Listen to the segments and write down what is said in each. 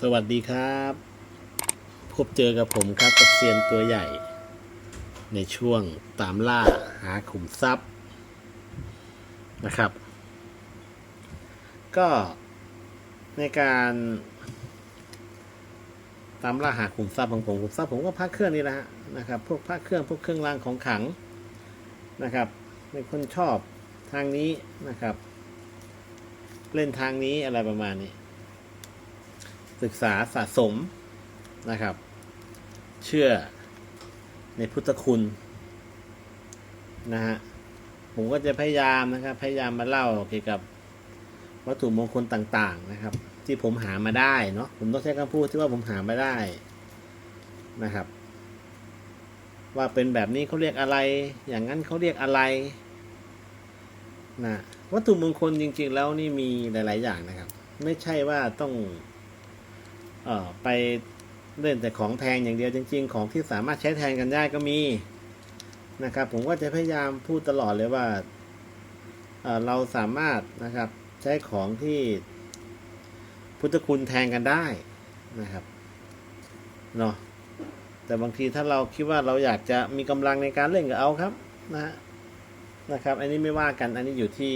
สวัสดีครับ พบเจอกับผมครับกับเซียนตัวใหญ่ ในช่วงตามล่าหาขุมทรัพย์นะครับ ก็ในการตามล่าหาขุมทรัพย์ของผมขุมทรัพย์ผมก็พักเครื่องนี่แหละนะครับ พวกพักเครื่องพวกเครื่องรางของขังนะครับเป็นคนชอบทางนี้นะครับ เล่นทางนี้อะไรประมาณนี้ ศึกษาสะสมนะครับ เชื่อในพุทธคุณนะฮะผมก็จะพยายามนะครับ พยายามมาเล่าเกี่ยวกับวัตถุมงคลต่างๆนะครับ ที่ผมหามาได้เนาะผมต้องใช้คำพูดที่ว่าผมหามาได้นะครับ ว่าเป็นแบบนี้เขาเรียกอะไร อย่างนั้นเขาเรียกอะไรนะวัตถุมงคลจริง ๆ แล้วนี่มีหลาย ๆ อย่างนะครับ ไม่ใช่ว่าต้อง เอ่อไปเล่นแต่ของแพงอย่างเดียวจริง ๆ ของที่สามารถใช้แทนกันได้ก็มีนะครับ ผมก็จะพยายามพูดตลอดเลยว่าเเราสามารถนะครับใช้ของที่พุทธคุณแทนกันได้นะครับเนาะแต่บางทีถ้าเราคิดว่าเราอยากจะมีกำลังในการเล่นก็เอาครับนะฮะนะครับ อันนี้ไม่ว่ากันอันนี้อยู่ที่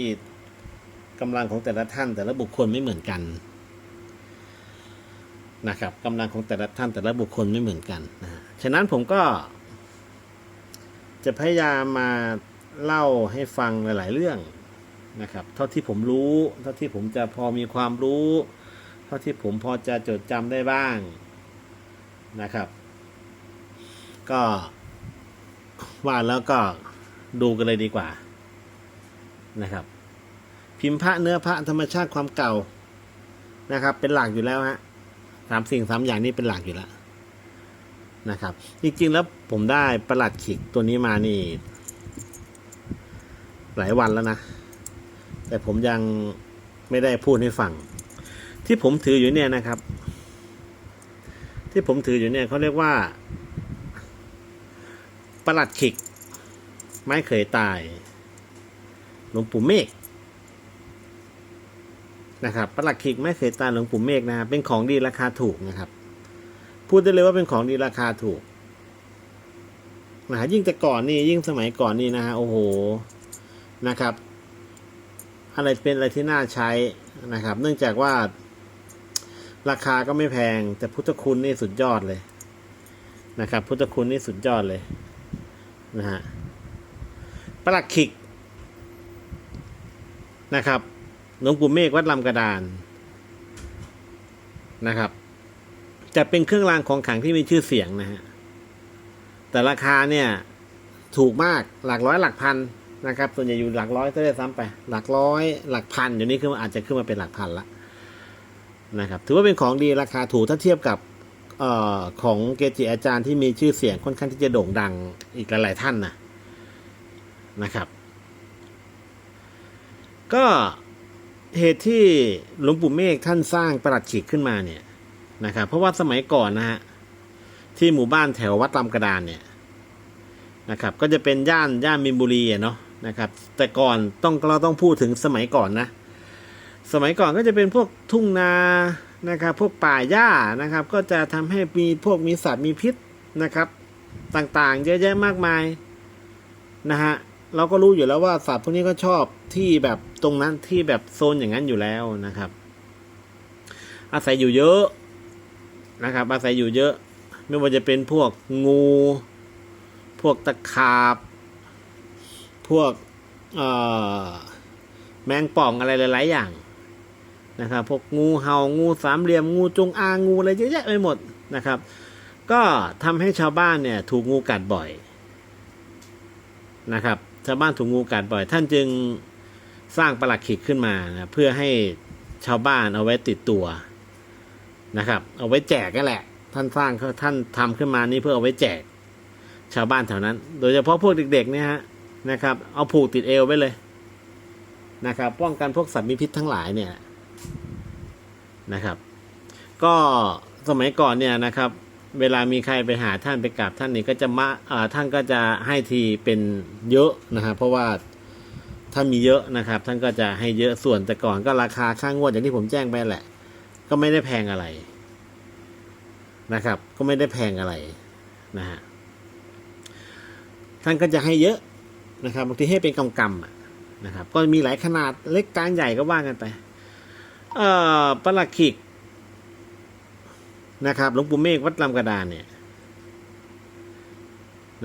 กำลังของแต่ละท่านแต่ละบุคคลไม่เหมือนกัน นะครับกำลังของแต่ละท่านแต่ละบุคคลไม่เหมือนกันนะฉะนั้นผมก็ จะพยายามมาเล่าให้ฟังหลาย ๆ เรื่องนะครับ เท่าที่ผมรู้ เท่าที่ผมจะพอมีความรู้ เท่าที่ผมพอจะจดจำได้บ้างนะครับ ก็ว่าแล้วก็ดูกันเลยดีกว่านะครับ พิมพ์พระเนื้อพระธรรมชาติความเก่านะครับ เป็นหลักอยู่แล้วฮะ สามสิ่งสามอย่างนี้เป็นหลักอยู่แล้วนะครับ จริงๆแล้วผมได้ประหลัดขิกตัวนี้มานี่ หลายวันแล้วนะ แต่ผมยังไม่ได้พูดให้ฟัง ที่ผมถืออยู่เนี่ยนะครับ ที่ผมถืออยู่เนี่ยเขาเรียกว่าประหลัดขิก ไม้เคยตายหลวงปู่เมฆ นะครับประหลัดขิกไม่เคยตาหลวงปู่เมฆนะเป็นของดีราคาถูกนะครับ พูดได้เลยว่าเป็นของดีราคาถูกนะฮะยิ่งแต่ก่อนนี่ยิ่งสมัยก่อนนี่นะฮะโอ้โหนะครับ อะไรเป็นอะไรที่น่าใช้นะครับ เนื่องจากว่า ราคาก็ไม่แพง แต่พุทธคุณนี่สุดยอดเลยนะครับ พุทธคุณนี่สุดยอดเลยนะฮะประหลัดขิกนะครับ หลวงปู่เมฆวัดลำกระดานนะครับ จะเป็นเครื่องรางของขลังที่มีชื่อเสียงนะฮะแต่ราคาเนี่ย ถูกมากหลักร้อยหลักพันนะครับ ส่วนใหญ่อยู่หลักร้อยก็ได้ซ้ำไป หลักร้อย หลักพันเดี๋ยวนี้คืออาจจะขึ้นมาเป็นหลักพันละนะครับ ถือว่าเป็นของดีราคาถูกถ้าเทียบกับออของเกจิอาจารย์ที่มีชื่อเสียงค่อนข้างที่จะโด่งดังอีกหลาย ๆ ท่านนะนะครับ ก็ เหตุที่หลวงปู่เมฆท่านสร้างประหลัดขีกขึ้นมาเนี่ยนะครับ เพราะว่าสมัยก่อนนะฮะที่หมู่บ้านแถววัดลำกระดานเนี่ยนะครับ ก็จะเป็นย่านย่านมินบุรีอะเนาะนะครับ แต่ก่อนต้องเราต้องพูดถึงสมัยก่อนนะ สมัยก่อนก็จะเป็นพวกทุ่งนานะครับ พวกป่าหญ้านะครับ ก็จะทำให้มีพวกมีสัตว์มีพิษนะครับ ต่างๆ เยอะแยะมากมายนะฮะ เราก็รู้อยู่แล้วว่าสัตว์พวกนี้ก็ชอบที่แบบตรงนั้นที่แบบโซนอย่างนั้นอยู่แล้วนะครับ อาศัยอยู่เยอะนะครับ อาศัยอยู่เยอะ ไม่ว่าจะเป็นพวกงู พวกตะขาบ พวกแมงป่องอะไรหลาย ๆ อย่างนะครับ พวกงูเห่างูสามเหลี่ยมงูจงอางงูอะไรเยอะแยะไปหมดนะครับ ก็ทำให้ชาวบ้านเนี่ย ถูกงูกัดบ่อยนะครับ ชาวบ้านถูกงูกัดบ่อย ท่านจึงสร้างประหลัดขิกขึ้นมานะเพื่อให้ชาวบ้านเอาไว้ติดตัวนะครับ เอาไว้แจกนั่นแหละ ท่านสร้างท่านทำขึ้นมานี่เพื่อเอาไว้แจก ชาวบ้านแถวนั้น โดยเฉพาะพวกเด็กๆเนี่ยฮะนะครับ เอาผูกติดเอวไว้เลยนะครับ ป้องกันพวกสัตว์มีพิษทั้งหลายเนี่ยนะครับ ก็สมัยก่อนเนี่ยนะครับ เวลามีใครไปหาท่านไปกราบท่านนี่ก็จะมาท่านก็จะให้ทีเป็นเยอะนะฮะเพราะว่าถ้ามีเยอะนะครับ ท่านก็จะให้เยอะส่วนแต่ก่อนก็ราคาค่างวดอย่างที่ผมแจ้งไปแหละ ก็ไม่ได้แพงอะไรนะครับ ก็ไม่ได้แพงอะไรนะฮะท่านก็จะให้เยอะนะครับบางทีให้เป็นกำกำนะครับ ก็มีหลายขนาดเล็กกลางใหญ่ก็ว่ากันไป เอ่อประหลัดขิก นะครับหลวงปู่เมฆวัดลำกระดานเนี่ย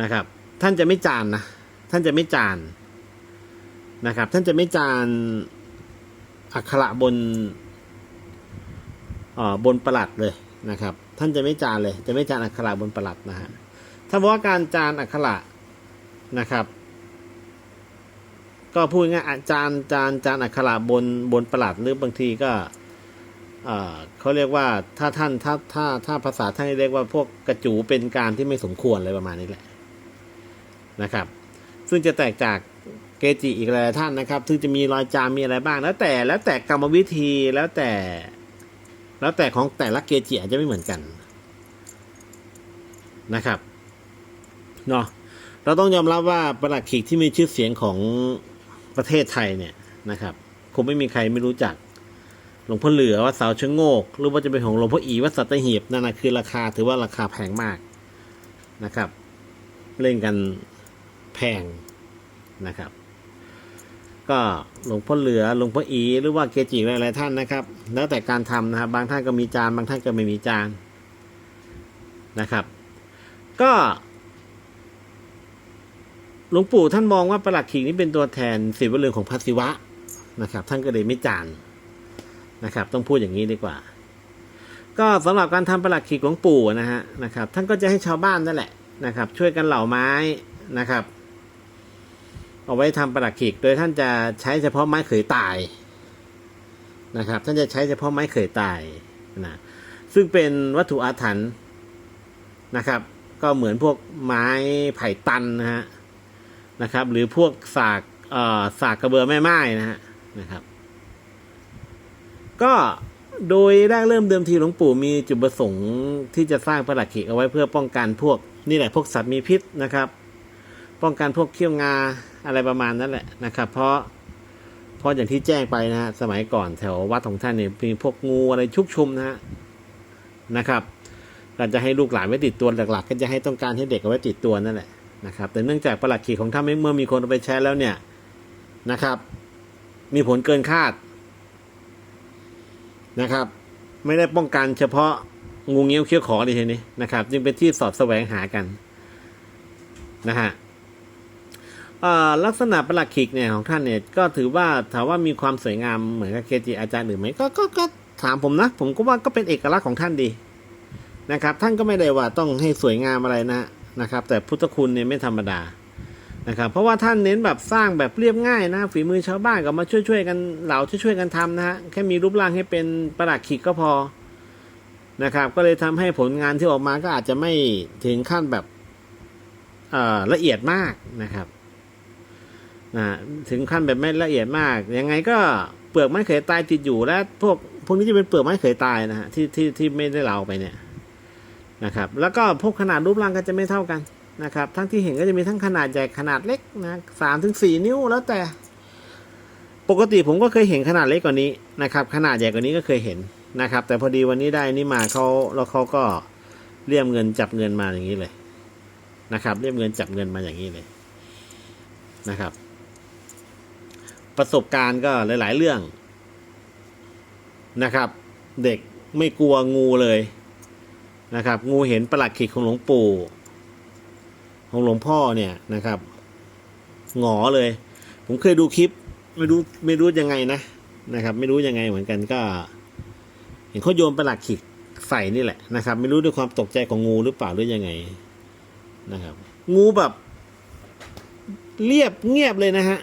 นะครับ ท่านจะไม่จานนะท่านจะไม่จานนะครับ ท่านจะไม่จานอักขระบนเอ่อบนประหลัดเลยนะครับ ท่านจะไม่จานเลย จะไม่จานอักขระบนประหลัดนะฮะถ้าบอกว่าการจานอักขระนะครับ ก็พูดง่ายอาจารย์จานจานอักขระบนบนประหลัดหรือบางทีก็ เขาเรียกว่าถ้าท่านถ้าถ้าถ้าภาษาท่านเรียกว่าพวกกระจูเป็นการที่ไม่สมควรอะไรประมาณนี้แหละนะครับ ซึ่งจะแตกจากเกจิอีกหลายท่านนะครับ ซึ่งจะมีรอยจามมีอะไรบ้าง แล้วแต่แล้วแต่กรรมวิธีแล้วแต่ แล้วแต่ของแต่ละเกจิอาจจะไม่เหมือนกันนะครับเนาะเราต้องยอมรับว่าประหลัดขิกที่มีชื่อเสียงของประเทศไทยเนี่ยนะครับคงไม่มีใครไม่รู้จัก หลวงพ่อเหลือวัดเสาเชะโงก หรือว่าจะเป็นของหลวงพ่ออีวัดสัตหีบนั่นนะคือราคาถือว่าราคาแพงมากนะครับ เล่นกันแพงนะครับ ก็หลวงพ่อเหลือหลวงพ่ออีหรือว่าเกจิหลายๆท่านนะครับ แล้วแต่การทำนะครับ บางท่านก็มีจานบางท่านก็ไม่มีจานนะครับ ก็หลวงปู่ท่านมองว่าประหลัดขิกนี้เป็นตัวแทนศิวลึงของพระศิวะนะครับ ท่านก็เลยไม่จาน นะครับ ต้องพูดอย่างนี้ดีกว่า ก็สำหรับการทำประหลัดขีดหลวงปู่นะฮะนะครับ ท่านก็จะให้ชาวบ้านนั่นแหละนะครับ ช่วยกันเหล่าไม้นะครับ เอาไว้ทำประหลัดขีดโดยท่านจะใช้เฉพาะไม้เขยตายนะครับ ท่านจะใช้เฉพาะไม้เขยตายนะซึ่งเป็นวัตถุอาถรรพ์นะครับ ก็เหมือนพวกไม้ไผ่ตันนะฮะนะครับ หรือพวกสากเอ่อสากกระเบือแม่ไม้นะฮะนะครับ ก็โดยแรกเริ่มเดิมทีหลวงปู่มีจุดประสงค์ที่จะสร้างประหลัดขิกเอาไว้เพื่อป้องกันพวกนี่แหละพวกสัตว์มีพิษนะครับ ป้องกันพวกเขี้ยวงาอะไรประมาณนั้นแหละนะครับ เพราะเพราะอย่างที่แจ้งไปนะฮะสมัยก่อนแถววัดของท่านเนี่ยมีพวกงูอะไรชุกชุมนะฮะนะครับก็จะให้ลูกหลานไว้ติดตัวหลักๆ ก็จะให้ต้องการให้เด็กเอาไว้ติดตัวนั่นแหละนะครับ แต่เนื่องจากประหลัดขิกของท่านเมื่อมีคนเอาไปใช้แล้วเนี่ยนะครับ มีผลเกินคาด นะครับ ไม่ได้ป้องกันเฉพาะงูเงี้ยวเขี้ยวขอในทีนี้นะครับ จึงเป็นที่สอดแสวงหากันนะฮะลักษณะประหลัดขิกเนี่ยของท่านเนี่ยก็ถือว่าถามว่ามีความสวยงามเหมือนกับเกจิอาจารย์หรือไม่ก็ก็ก็ถามผมนะ ผมก็ว่าก็เป็นเอกลักษณ์ของท่านดีนะครับ ท่านก็ไม่ได้ว่าต้องให้สวยงามอะไรนะนะครับ แต่พุทธคุณเนี่ยไม่ธรรมดา นะครับเพราะว่าท่านเน้นแบบสร้างแบบเรียบง่ายนะฝีมือชาวบ้านก็มาช่วยๆกันเหล่าช่วยๆกันทำนะฮะแค่มีรูปร่างให้เป็นประหลัดขิกก็พอนะครับ ก็เลยทำให้ผลงานที่ออกมาก็อาจจะไม่ถึงขั้นแบบเอ่อละเอียดมากนะครับนะถึงขั้นแบบไม่ละเอียดมาก ยังไงก็เปลือกไม้เขยตายติดอยู่และพวกพวกนี้จะเป็นเปลือกไม้เขยตายนะฮะที่ที่ที่ไม่ได้เราไปเนี่ยนะครับ แล้วก็พวกขนาดรูปร่างก็จะไม่เท่ากัน นะครับ ทั้งที่เห็นก็จะมีทั้งขนาดใหญ่ขนาดเล็กนะสามถึงสี่นิ้วแล้วแต่ ปกติผมก็เคยเห็นขนาดเล็กกว่านี้นะครับ ขนาดใหญ่กว่านี้ก็เคยเห็นนะครับ แต่พอดีวันนี้ได้นี่มาเขาแล้วเขาก็เรียมเงินจับเงินมาอย่างนี้เลยนะครับ เรียมเงินจับเงินมาอย่างนี้เลยนะครับ ประสบการณ์ก็หลาย ๆ เรื่องนะครับ เด็กไม่กลัวงูเลยนะครับ งูเห็นประหลัดขิกของหลวงปู่ ของหลวงพ่อเนี่ยนะครับหงอเลย ผมเคยดูคลิป ไม่รู้ไม่รู้ยังไงนะนะครับ ไม่รู้ยังไงเหมือนกันก็ เห็นเขาโยนประหลัดขิกใส่นี่แหละนะครับ ไม่รู้ด้วยความตกใจของงูหรือเปล่าหรือยังไงนะครับ งูแบบ เรียบเงียบเลยนะฮะ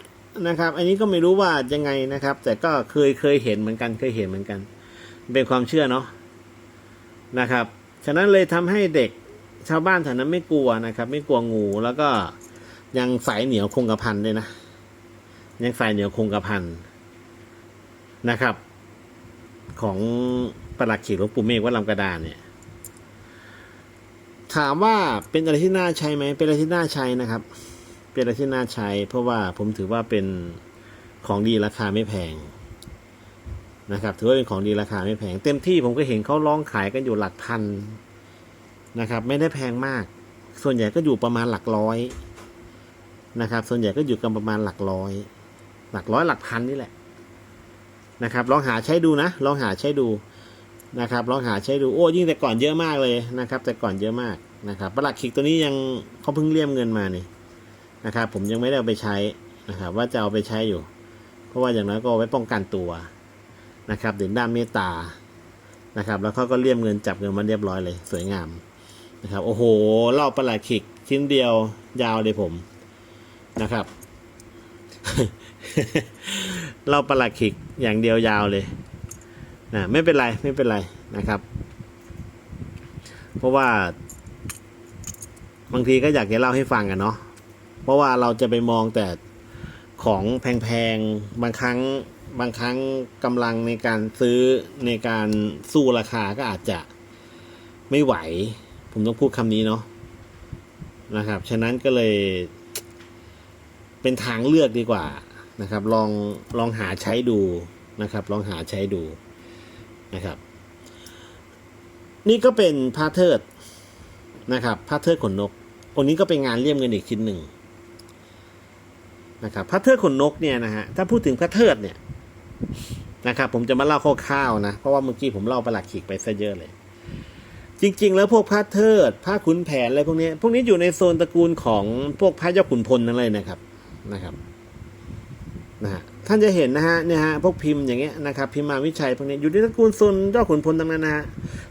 นะครับ อันนี้ก็ไม่รู้ว่ายังไงนะครับ แต่ก็เคยเคยเห็นเหมือนกัน เคยเห็นเหมือนกัน เป็นความเชื่อเนาะนะครับ ฉะนั้นเลยทำให้เด็ก ชาวบ้านแถวนั้นไม่กลัวนะครับ ไม่กลัวงูแล้วก็ยังสายเหนียวคงกระพันเลยนะยังสายเหนียวคงกระพันนะครับ ของประหลัดขีดหลวงปู่เมฆวัดลำกระดานเนี่ย ถามว่าเป็นอะไรที่น่าใช้ไหมเป็นอะไรที่น่าใช้นะครับ เป็นอะไรที่น่าใช้ เพราะว่าผมถือว่าเป็นของดีราคาไม่แพงนะครับ ถือว่าเป็นของดีราคาไม่แพง เต็มที่ผมก็เห็นเขาร้องขายกันอยู่หลักพัน นะครับ ไม่ได้แพงมาก ส่วนใหญ่ก็อยู่ประมาณหลักร้อยนะครับ ส่วนใหญ่ก็อยู่กันประมาณหลักร้อย หลักร้อยหลักพันนี่แหละนะครับ ลองหาใช้ดูนะ ลองหาใช้ดูนะครับ ลองหาใช้ดู โอ้ยิ่งแต่ก่อนเยอะมากเลยนะครับ แต่ก่อนเยอะมากนะครับประหลัดขิกตัวนี้ยังเขาเพิ่งเลี่ยมเงินมานี่นะครับ ผมยังไม่ได้เอาไปใช้นะครับ ว่าจะเอาไปใช้อยู่ เพราะว่าอย่างน้อยก็ไว้ป้องกันตัวนะครับถึงด้านเมตตานะครับ แล้วเขาก็เลี่ยมเงินจับเงินมาเรียบร้อยเลย สวยงาม นะครับโอ้โหรอบประหลัดขิกชิ้นเดียวยาวเลยผมนะครับเราประหลัดขิกอย่างเดียวยาวเลยนะไม่เป็นไรไม่เป็นไรนะครับ เพราะว่า บางทีก็อยากจะเล่าให้ฟังกันเนาะเพราะว่าเราจะไปมองแต่ของแพงๆบางครั้งบางครั้งกำลังในการซื้อในการสู้ราคาก็อาจจะไม่ไหว ผมต้องพูดคำนี้เนาะนะครับ ฉะนั้นก็เลยเป็นทางเลือกดีกว่านะครับ ลองลองหาใช้ดูนะครับ ลองหาใช้ดูนะครับ นี่ก็เป็นผ้าเทิดนะครับผ้าเทิดขนนกองค์นี้ก็เป็นงานเลี่ยมเงินอีกชิ้นหนึ่งนะครับผ้าเทิดขนนกเนี่ยนะฮะถ้าพูดถึงผ้าเทิดเนี่ยนะครับ ผมจะมาเล่าคร่าวๆนะ เพราะว่าเมื่อกี้ผมเล่าประหลักขีกไปซะเยอะเลย จริง ๆ แล้วพวกผ้าเทิดผ้าขุนแผนอะไรพวกนี้พวกนี้อยู่ในโซนตระกูลของพวกผ้าเจ้าขุนพลนั่นเลยนะครับนะครับนะฮะท่านจะเห็นนะฮะเนี่ยฮะพวกพิมพ์อย่างเงี้ยนะครับพิมพ์มาวิชัยพวกนี้อยู่ในตระกูลโซนเจ้าขุนพลทั้งนั้นนะฮะ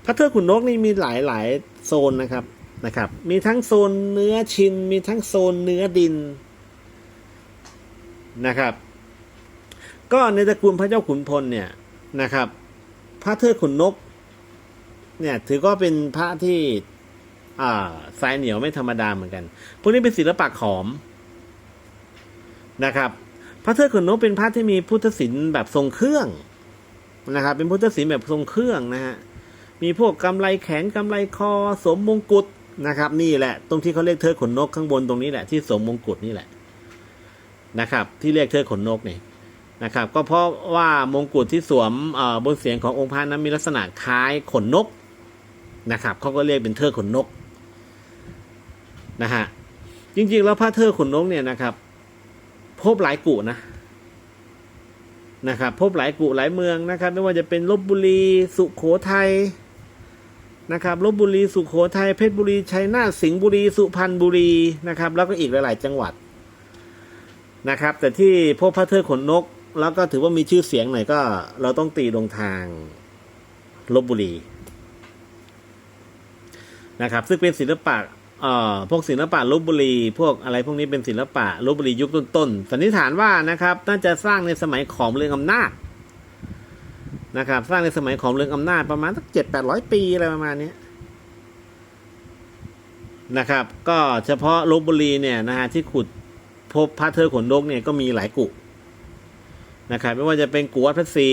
พระเทิดขุนนกนี่มีหลายหลายโซนนะครับนะครับ มีทั้งโซนเนื้อชิน มีทั้งโซนเนื้อดินนะครับ ก็ในตระกูลพระเจ้าขุนพลเนี่ยนะครับ พระเทิดขุนนก เนี่ย ถือก็เป็นพระที่อ่าสายเหนียวไม่ธรรมดาเหมือนกัน พวกนี้เป็นศิลปะขอมนะครับ พระเทิดขุนนกเป็นพระที่มีพุทธศิลป์แบบทรงเครื่องนะครับ เป็นพุทธศิลป์แบบทรงเครื่องนะฮะ มีพวกกำไลแขนกำไลคอสวมมงกุฎนะครับ นี่แหละ ตรงที่เขาเรียกเทิดขนนกข้างบนตรงนี้แหละที่สวมมงกุฎนี่แหละนะครับ ที่เรียกเทิดขนนกนี่นะครับ ก็เพราะว่ามงกุฎที่สวมบนเสียงขององค์พระนั้นมีลักษณะคล้ายขนนก นะครับเขาก็เรียกเป็นเทิดขนนกนะฮะจริงๆ แล้วพระเทิดขนนกเนี่ยนะครับ พบหลายกุนะนะครับ พบหลายกุหลายเมืองนะครับ ไม่ว่าจะเป็นลบบุรีสุขโขทัยนะครับลบบุรีสุขโขทัยเพชรบุรีชัยนาทสิงห์บุรีสุพรรณบุรีนะครับ แล้วก็อีกหลาย ๆ จังหวัดนะครับ แต่ที่พบพระเทิดขนนก แล้วก็ถือว่ามีชื่อเสียงหน่อยก็ เราต้องตีลงทางลบบุรี นะครับ ซึ่งเป็นศิลปะเอ่อพวกศิลปะลบบุรีพวกอะไรพวกนี้เป็นศิลปะลบบุรียุคต้นๆสันนิษฐานว่านะครับน่าจะสร้างในสมัยขอมเรืองอำนาจนะครับ สร้างในสมัยขอมเรืองอำนาจประมาณสักเจ็ดแปดร้อยปีอะไรประมาณนี้นะครับ ก็เฉพาะลบบุรีเนี่ยนะฮะที่ขุดพบพระเทอขนนกเนี่ยก็มีหลายกุนะครับ ไม่ว่าจะเป็นกุวัดพระศรี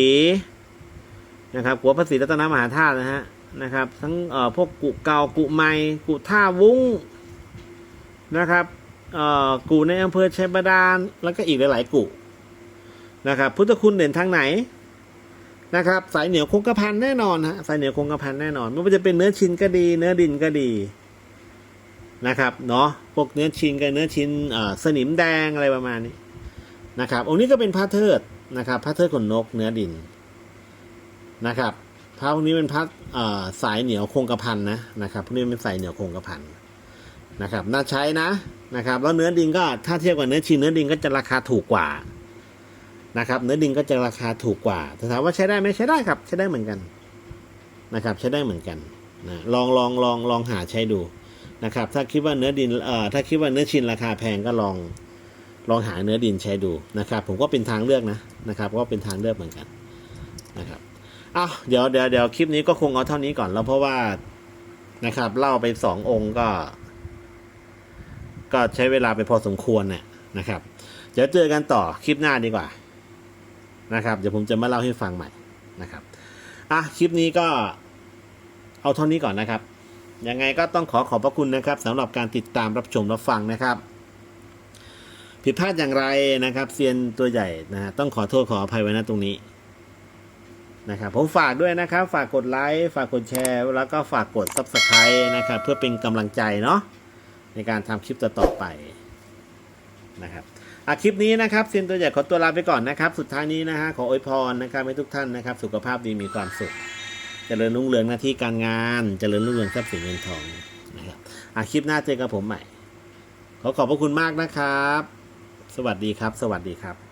นะครับกุวัดพระศรีรัตนมหาธาตุนะฮะ นะครับ ทั้งพวกกุเก่ากุใหม่กุท่าวุ้งนะครับเอ่อกุในอำเภอชัยบาดาลแล้วก็อีกหลาย ๆกุนะครับพุทธคุณเด่นทางไหนนะครับ สายเหนียวคงกระพันแน่นอนฮะสายเหนียวคงกระพันแน่นอนไม่ว่าจะเป็นเนื้อชิ้นก็ดี เนื้อดินก็ดีนะครับเนาะพวกเนื้อชิ้นกับเนื้อชิ้นสนิมแดงอะไรประมาณนี้นะครับองค์นี้ก็เป็นพระเทิดนะครับพระเทิดขนนกเนื้อดินนะครับ พระพวกนี้เป็นพระสายเหนียวคงกระพันนะนะครับพวกนี้เป็นสายเหนียวคงกระพันนะครับ น่าใช้นะนะครับ แล้วเนื้อดินก็ถ้าเทียบกับเนื้อชินเนื้อดินก็จะราคาถูกกว่านะครับ เนื้อดินก็จะราคาถูกกว่าแต่ถามว่าใช้ได้ไหมใช้ได้ครับ ใช้ได้เหมือนกันนะครับ ใช้ได้เหมือนกันนะลองลองลองลองหาใช้ดูนะครับ ถ้าคิดว่าเนื้อดินเอ่อถ้าคิดว่าเนื้อชินราคาแพงก็ลองลองหาเนื้อดินใช้ดูนะครับ ผมก็เป็นทางเลือกนะนะครับ ก็เป็นทางเลือกเหมือนกันนะครับ อ้าวเดี๋ยวเดี๋ยวเดี๋ยวคลิปนี้ก็คงเอาเท่านี้ก่อนแล้วเพราะว่านะครับ เล่าไปสององค์ก็ ก็ใช้เวลาไปพอสมควรเนี่ยนะครับ เดี๋ยวเจอกันต่อคลิปหน้าดีกว่า นะครับ เดี๋ยวผมจะมาเล่าให้ฟังใหม่นะครับอะคลิปนี้ก็เอาเท่านี้ก่อนนะครับ ยังไงก็ต้องขอขอบพระคุณนะครับสำหรับการติดตามรับชมรับฟังนะครับ ผิดพลาดอย่างไรนะครับเซียนตัวใหญ่นะฮะต้องขอโทษขออภัยไว้นะตรงนี้ นะครับผมฝากด้วยนะครับ ฝากกดไลค์ฝากกดแชร์ แล้วก็ฝากกด Subscribe นะครับเพื่อเป็นกำลังใจเนาะในการทำคลิปต่อๆไปนะครับอะคลิปนี้นะครับซียนตัวใหญ่ขอตัวลาไปก่อนนะครับ สุดท้ายนี้นะฮะขออวยพรนะครับให้ทุกท่านนะครับ สุขภาพดีมีความสุขเจริญรุ่งเรืองหน้าที่การงานเจริญรุ่งเรืองทรัพย์สินเงินทองนะครับอะคลิปหน้าเจอกับผมใหม่ ขอขอบพระคุณมากนะครับ สวัสดีครับ สวัสดีครับ